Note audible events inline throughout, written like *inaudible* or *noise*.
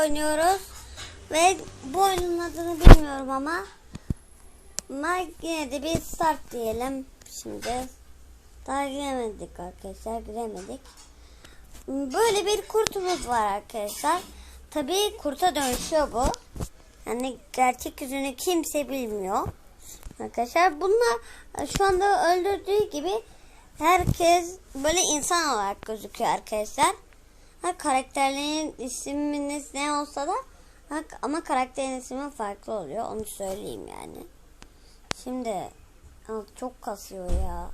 oynuyoruz. Ve bu oyunun adını bilmiyorum ama. Ama yine de bir start diyelim. Şimdi daha giremedik arkadaşlar giremedik. Böyle bir kurtumuz var arkadaşlar. Tabii kurta dönüşüyor bu. Yani gerçek yüzünü kimse bilmiyor. Arkadaşlar bunlar şu anda öldürdüğü gibi herkes böyle insan olarak gözüküyor arkadaşlar. Ha, karakterlerin isminiz ne olsa da ha, ama karakterin ismi farklı oluyor. Onu söyleyeyim yani. Şimdi ha, çok kasıyor ya.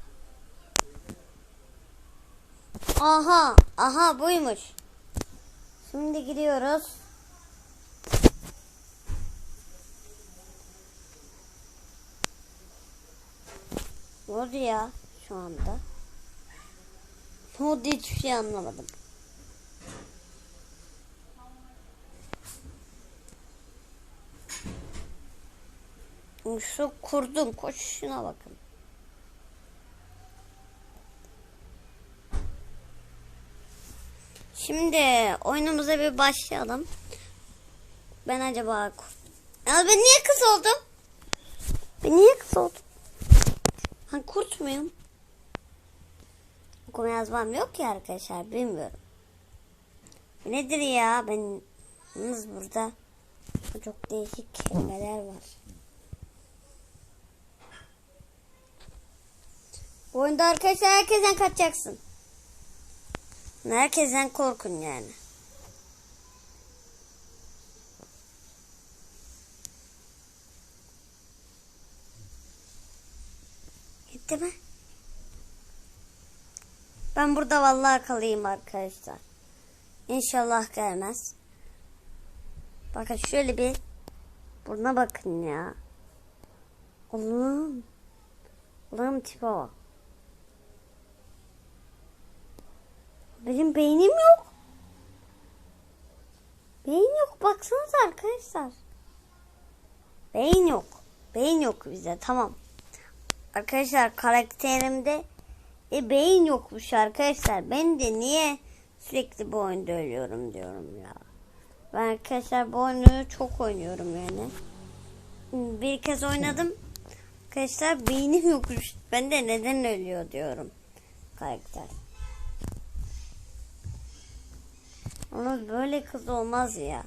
Aha, aha buymuş. Şimdi gidiyoruz. Ne oldu ya şu anda? Ne oldu hiçbir şey anlamadım. Şu kurdum koşuşuna bakın. Şimdi oyunumuza bir başlayalım. Ben acaba. Ya ben niye kız oldum? Ben niye kız oldum? Ben kurt muyum? Okuma yazmam yok ki arkadaşlar bilmiyorum. Nedir ya ben yalnız burada çok değişik kelimeler var. Bu oyunda arkadaşlar herkesten kaçacaksın. Herkesten korkun yani. Gitti mi? Ben burada vallahi kalayım arkadaşlar. İnşallah gelmez. Bakın şöyle bir buna bakın ya. Allah'ım. Allah'ım tipe bak. Benim beynim yok. Beyin yok. Baksanıza arkadaşlar. Beyin yok. Beyin yok bize. Tamam. Arkadaşlar karakterimde e, beyin yokmuş arkadaşlar. Ben de niye sürekli bu oyunda ölüyorum diyorum ya. Ben arkadaşlar bu oyunu çok oynuyorum yani. Bir kez oynadım. Arkadaşlar beynim yokmuş. Ben de neden ölüyor diyorum. Karakter. Ama böyle kız olmaz ya.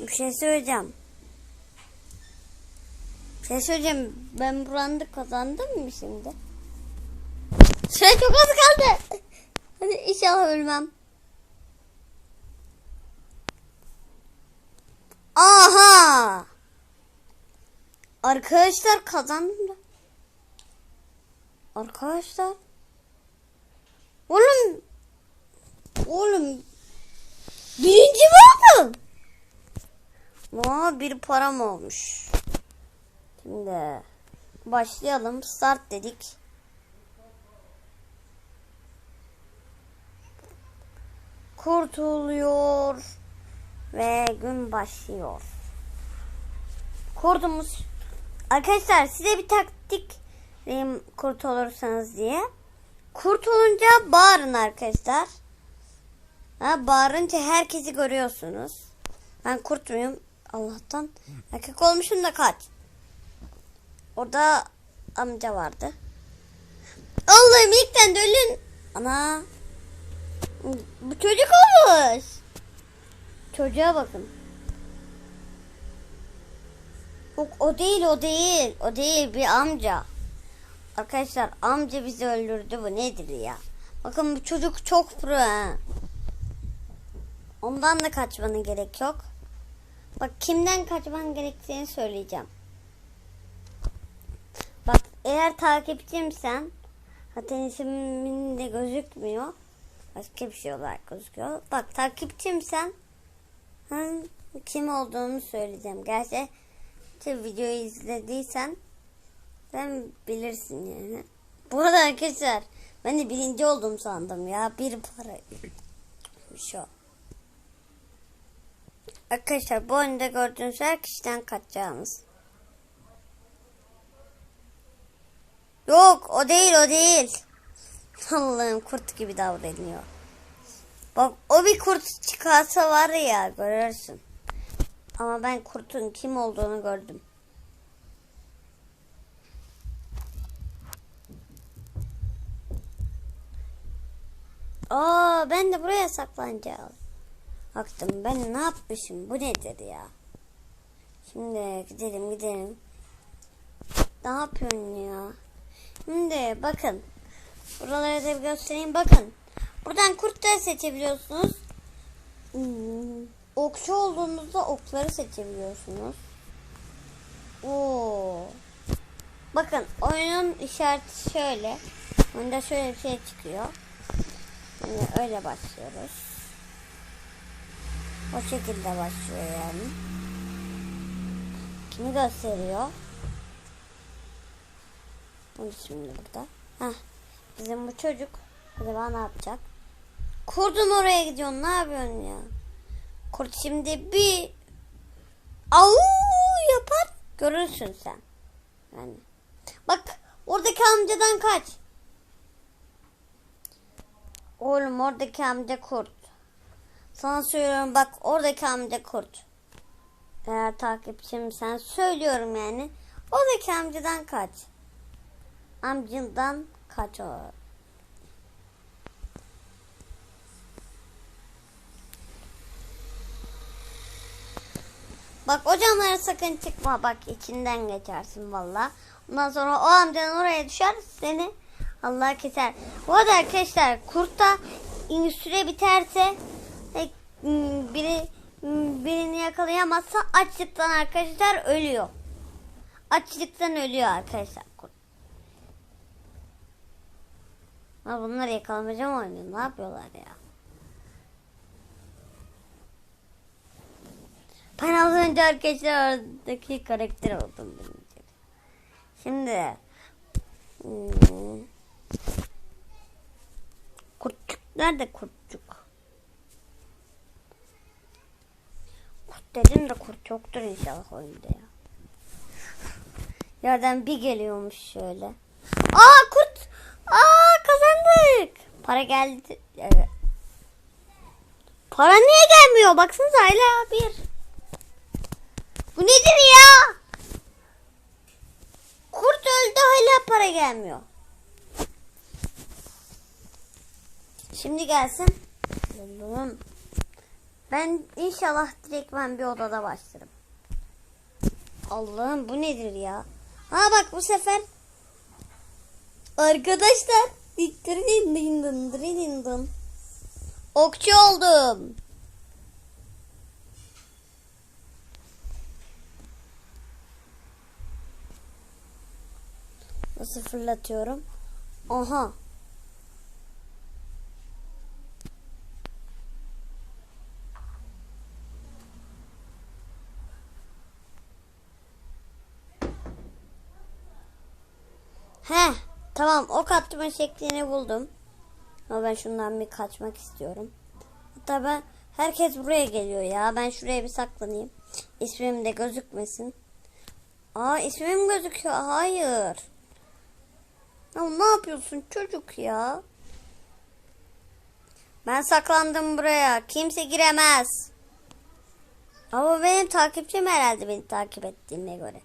Bir şey söyleyeceğim. Bir şey söyleyeceğim. Ben buranda kazandım mı şimdi? Süre çok az kaldı. Hadi inşallah ölmem. Aha! Arkadaşlar kazandım da. Arkadaşlar. Oğlum. Oğlum. Birinci mi oldum? Aa, bir param olmuş. Şimdi başlayalım. Start dedik. Kurtuluyor ve gün başlıyor. Kurdumuz. Arkadaşlar size bir taktik vereyim kurt olursanız diye. Kurt olunca bağırın arkadaşlar. Ha, bağırınca herkesi görüyorsunuz. Ben kurt muyum? Allah'tan. Erkek olmuşum da kaç. Orada amca vardı. Allah'ım ilkten de. Ana. Bu çocuk olmuş. Çocuğa bakın. Yok o değil o değil. O değil bir amca. Arkadaşlar amca bizi öldürdü bu nedir ya? Bakın bu çocuk çok pro ha. Ondan da kaçmana gerek yok. Bak kimden kaçman gerektiğini söyleyeceğim. Bak eğer takipçimsen zaten ismin de gözükmüyor. Başka bir şey olarak gözüküyor. Bak takipçimsen ha, kim olduğunu söyleyeceğim. Gerçi videoyu izlediysen sen bilirsin yani. Bu arada arkadaşlar ben de birinci oldum sandım ya. Bir para. Şu. Arkadaşlar bu oyunda gördüğünüz her kişiden kaçacağınız. Yok o değil o değil. *laughs* Allah'ım kurt gibi davranıyor. Bak o bir kurt çıkarsa var ya görürsün. Ama ben kurtun kim olduğunu gördüm. Aa ben de buraya saklanacağım. Baktım ben ne yapmışım bu nedir ya. Şimdi gidelim gidelim. Ne yapıyorsun ya? Şimdi bakın. Buraları da göstereyim. Bakın. Buradan kurtları seçebiliyorsunuz. Hmm, Okçu olduğunuzda okları seçebiliyorsunuz. Oo. Bakın oyunun işareti şöyle. Oyunda şöyle bir şey çıkıyor. Şimdi öyle başlıyoruz. O şekilde başlıyor yani. Kimi gösteriyor? Bunu şimdi burada. Heh. Bizim bu çocuk acaba ne yapacak? Kurdun oraya gidiyorsun. Ne yapıyorsun ya? Kurt şimdi bir au yapar. Görürsün sen. Yani. Bak oradaki amcadan kaç. Oğlum oradaki amca kurt. Sana söylüyorum bak oradaki amca kurt. Eğer takipçim sen söylüyorum yani. Oradaki amcadan kaç. Amcından kaç o. Bak o camlara sakın çıkma bak içinden geçersin valla. Ondan sonra o amcanın oraya düşer seni Allah keser. Bu arada arkadaşlar kurtta süre biterse e, biri birini yakalayamazsa açlıktan arkadaşlar ölüyor. Açlıktan ölüyor arkadaşlar kurt. Ha bunlar yakalamaca mı oynuyor? Ne yapıyorlar ya? Ben az önce arkadaşlar oradaki karakter oldum. Şimdi hmm, kurtçuk nerede kurtçuk? Kurt dedim de kurt çoktur inşallah oyunda ya. Yerden bir geliyormuş şöyle. Aa kurt! Aa kazandık. Para geldi. Evet. Para niye gelmiyor? Baksanıza hala bir. Bu nedir ya? Kurt öldü hala para gelmiyor. Şimdi gelsin. Ben inşallah direkt ben bir odada başlarım. Allah'ım bu nedir ya? Ha bak bu sefer arkadaşlar Okçu oldum. Nasıl fırlatıyorum? Aha. He, tamam ok atma şeklini buldum. Ama ben şundan bir kaçmak istiyorum. Hatta ben herkes buraya geliyor ya. Ben şuraya bir saklanayım. İsmim de gözükmesin. Aa ismim gözüküyor. Hayır. Ya ne yapıyorsun çocuk ya? Ben saklandım buraya. Kimse giremez. Ama benim takipçim herhalde beni takip ettiğine göre.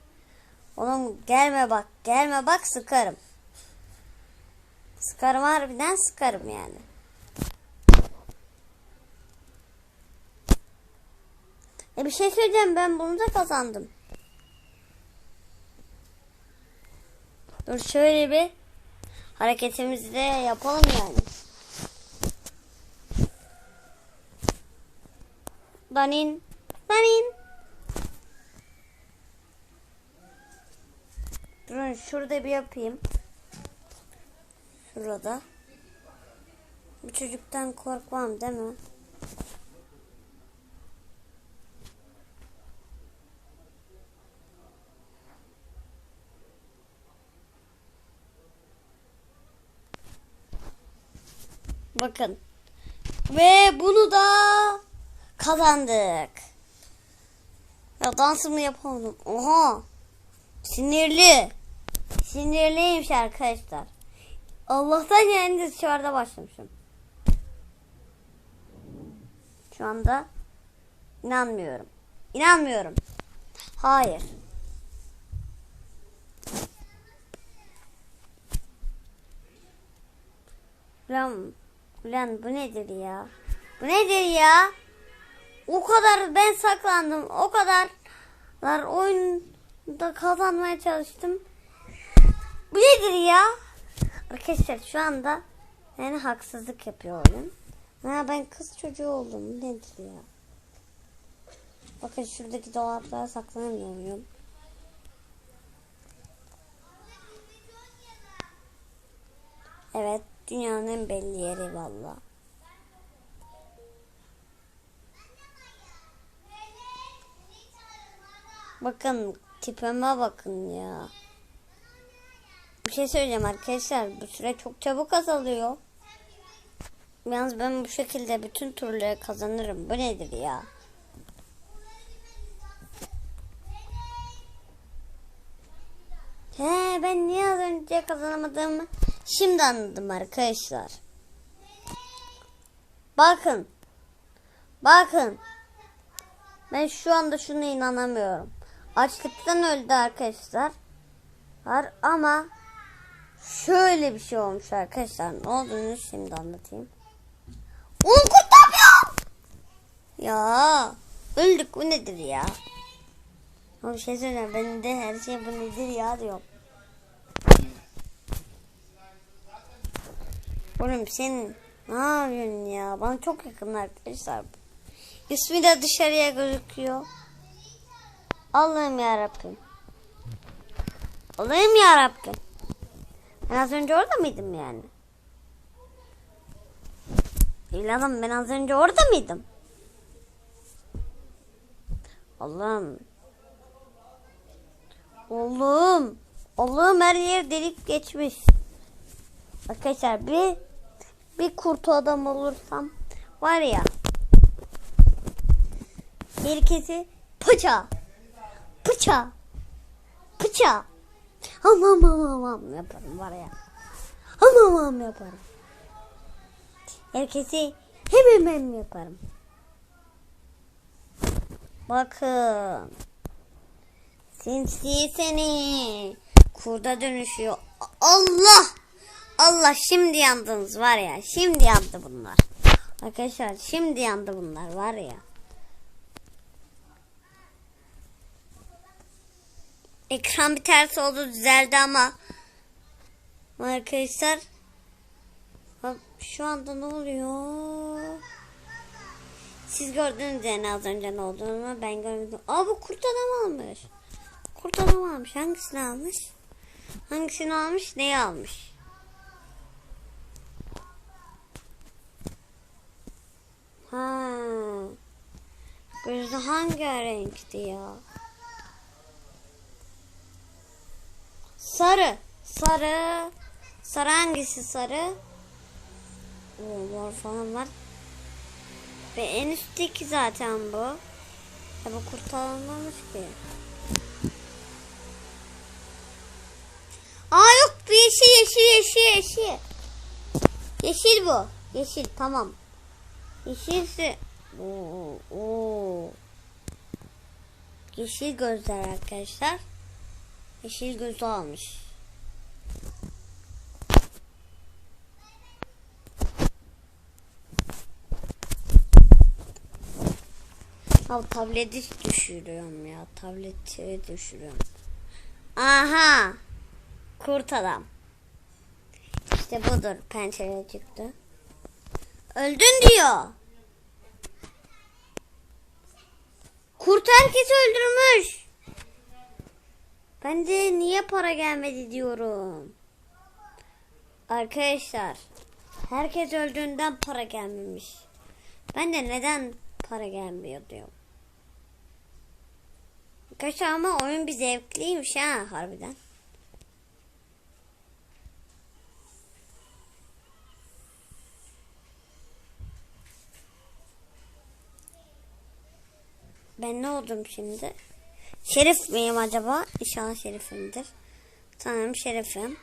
Oğlum gelme bak. Gelme bak sıkarım. Sıkarım harbiden sıkarım yani. E bir şey söyleyeceğim ben bunu da kazandım. Dur şöyle bir hareketimizi de yapalım yani. Danin, danin. Durun şurada bir yapayım. Şurada. Bu çocuktan korkmam değil mi? Bakın. Ve bunu da kazandık. Ya dansımı yapamadım. Oha. Sinirli. Sinirliymiş arkadaşlar. Allah'tan yani dışarıda başlamışım. Şu anda inanmıyorum. İnanmıyorum. Hayır. Ulan, ulan bu nedir ya? Bu nedir ya? O kadar ben saklandım. O kadar oyunda kazanmaya çalıştım. Bu nedir ya? Arkadaşlar şu anda yani haksızlık yapıyor oyun. Ha, ben kız çocuğu oldum. Nedir ya? Bakın şuradaki dolaplara saklanamıyor muyum? Evet, dünyanın en belli yeri valla. Bakın tipime bakın ya. Şey söyleyeceğim arkadaşlar. Bu süre çok çabuk azalıyor. Yalnız ben bu şekilde bütün turları kazanırım. Bu nedir ya? He ben niye az önce kazanamadığımı şimdi anladım arkadaşlar. Bakın. Bakın. Ben şu anda şuna inanamıyorum. Açlıktan öldü arkadaşlar. Var ama şöyle bir şey olmuş arkadaşlar. Ne olduğunu şimdi anlatayım. Onu kurtarmıyor. Ya öldük bu nedir ya? Ama bir şey söyleyeyim ben de her şey bu nedir ya diyorum. Oğlum sen ne yapıyorsun ya? Bana çok yakın arkadaşlar. İsmi de dışarıya gözüküyor. Allah'ım ya Rabbim. Allah'ım ya Rabbim. Ben az önce orada mıydım yani? İladım ben az önce orada mıydım? Allah'ım. Oğlum. Allah'ım her yer delik geçmiş. Arkadaşlar bir bir kurt adam olursam var ya herkesi pıça pıça pıça hamam hamam hamam yaparım var ya. Hamam hamam yaparım. Herkesi hem hem hem yaparım. Bakın. Sinsi seni. Kurda dönüşüyor. Allah! Allah şimdi yandınız var ya. Şimdi yandı bunlar. Arkadaşlar şimdi yandı bunlar var ya Ekran bir ters oldu düzeldi ama arkadaşlar şu anda ne oluyor? Siz gördünüz yani az önce ne olduğunu ben görmedim. Aa bu kurt adam almış. Kurt adam almış. Hangisini almış? Hangisini almış? Neyi almış? Ha. Gözü hangi renkti ya? Sarı. Sarı. Sarı hangisi sarı? Oo, mor falan var. Ve en üstteki zaten bu. Ya bu kurtarılmamış ki. Aa yok bir yeşil yeşil yeşil yeşil. Yeşil bu. Yeşil tamam. Yeşilse. Oo, oo. Yeşil gözler arkadaşlar. Yeşil gözü almış. Abi tableti düşürüyorum ya. Tableti düşürüyorum. Aha. Kurt adam. İşte budur. Pençeye çıktı. Öldün diyor. Kurt herkesi öldürmüş. Ben de niye para gelmedi diyorum. Arkadaşlar. Herkes öldüğünden para gelmemiş. Ben de neden para gelmiyor diyorum. Arkadaşlar ama oyun bir zevkliymiş ha harbiden. Ben ne oldum şimdi? Şerif miyim acaba? İnşallah şerifimdir. Tamam şerifim.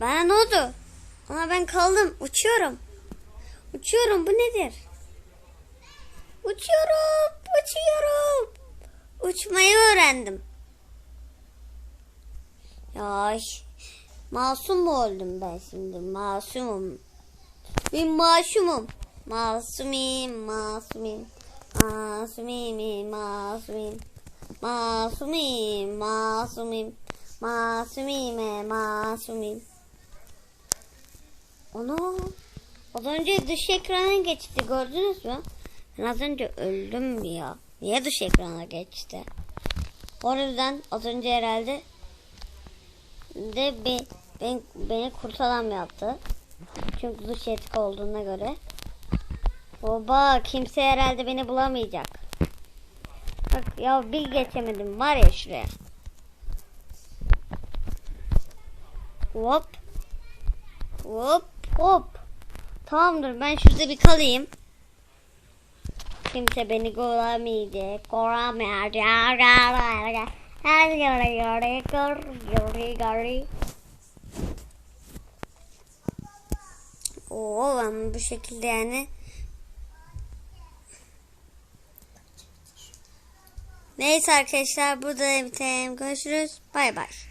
Bana ne oldu? Ama ben kaldım. Uçuyorum. Uçuyorum. Bu nedir? Uçuyorum. Uçuyorum. Uçmayı öğrendim. Ya masum oldum ben şimdi? Masumum. Bir masumum. Masumim, masumim. Masumim, masumim. Masumim, masumim. Masumim, masumim. Onu az önce dış ekrana geçti gördünüz mü? Ben az önce öldüm ya. Niye dış ekrana geçti? O yüzden az önce herhalde de be, ben, beni kurtaran yaptı. Çünkü dış etki olduğuna göre. Baba kimse herhalde beni bulamayacak. Bak ya bir geçemedim var ya şuraya. Hop. Hop hop. Tamamdır ben şurada bir kalayım. Kimse beni. Göremayacak. Her yere yere gör, yere yere. Oo ben bu şekilde yani. Neyse arkadaşlar burada bitelim. Görüşürüz. Bay bay.